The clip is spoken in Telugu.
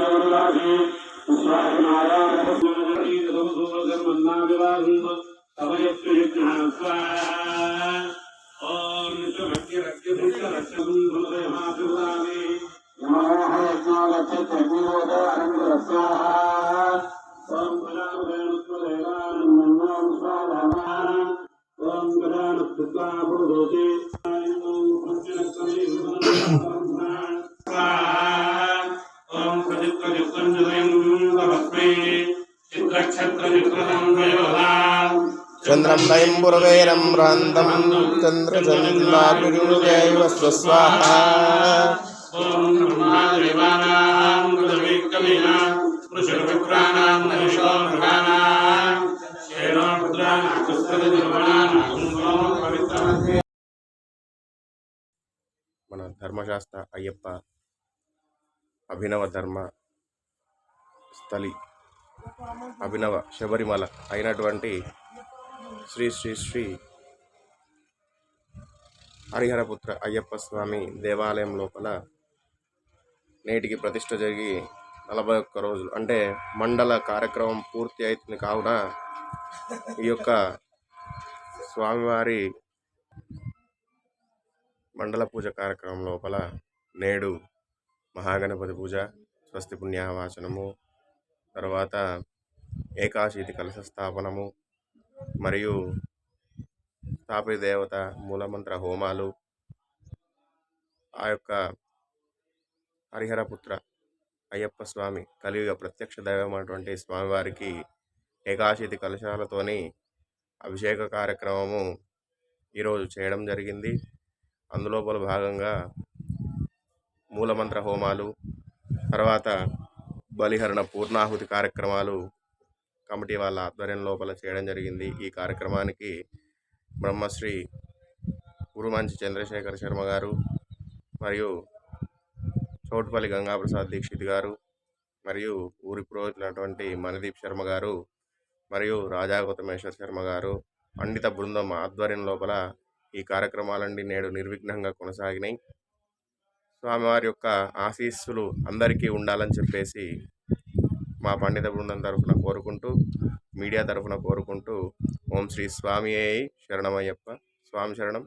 विश्वगुरुराजे विश्वासनारायणगर्मन्नाविराजम् तवयत्रिज्ञास्वा ॐ नित्यभक्तिरक्तिभूषरक्षमाभिरामे नमः। यज्ञालक्षत्रिपूर्वदारङ्गरस्याः ॐ गजानुत्वदैवानन्दानुस्वाधाना ॐ गजानुत्वा भुरोति చిత్రక్షత్రయుక్తం చంద్రం దయం పురవేరం రాంతం చంద్రచంద్రాభిరుజైవ స్వస్వాహ. ఓం బ్రహ్మాదేవానాం మృదవిక్రమిణ ఋషిర్విప్రాణాం నరిషో మృగానాం క్షేణో పుత్రాణాం కుస్తరజర్వణానాం పవిత్రమధ్యే మన ధర్మశాస్త్ర అయ్యప్ప అభినవ ధర్మ స్థలి అభినవ శబరిమల అయినటువంటి శ్రీ శ్రీ శ్రీ హరిహరపుత్ర అయ్యప్ప స్వామి దేవాలయం లోపల నేటికి ప్రతిష్ట జరిగి నలభై ఒక్క రోజులు అంటే మండల కార్యక్రమం పూర్తి అవుతుంది కావున ఈ యొక్క స్వామివారి మండల పూజ కార్యక్రమం లోపల నేడు మహాగణపతి పూజ స్వస్తి పుణ్యావాచనము తర్వాత ఏకాశీతి కలశ స్థాపనము మరియు స్థాపిత దేవత మూలమంత్ర హోమాలు ఆ యొక్క హరిహరపుత్ర అయ్యప్ప స్వామి కలియుగ ప్రత్యక్ష దైవమైనటువంటి అటువంటి స్వామివారికి ఏకాశీతి కలశాలతోని అభిషేక కార్యక్రమము ఈరోజు చేయడం జరిగింది. అందులోపల భాగంగా మూలమంత్ర హోమాలు తర్వాత బలిహరణ పూర్ణాహుతి కార్యక్రమాలు కమిటీ వాళ్ళ ఆధ్వర్యం లోపల చేయడం జరిగింది. ఈ కార్యక్రమానికి బ్రహ్మశ్రీ గురుమంచి చంద్రశేఖర్ శర్మ గారు మరియు చోటుపల్లి గంగాప్రసాద్ దీక్షిత్ గారు మరియు ఊరి పురోహితులైనటువంటి మణిదీప్ శర్మ గారు మరియు రాజా గౌతమేశ్వర్ శర్మ గారు పండిత బృందం ఆధ్వర్యం లోపల ఈ కార్యక్రమాలన్నీ నేడు నిర్విఘ్నంగా కొనసాగినాయి. స్వామివారి యొక్క ఆశీస్సులు అందరికీ ఉండాలని చెప్పేసి మా పండిత బృందం తరఫున కోరుకుంటూ మీడియా తరఫున కోరుకుంటూ ఓం శ్రీ స్వామి శరణమయ్యప్ప. స్వామి శరణం.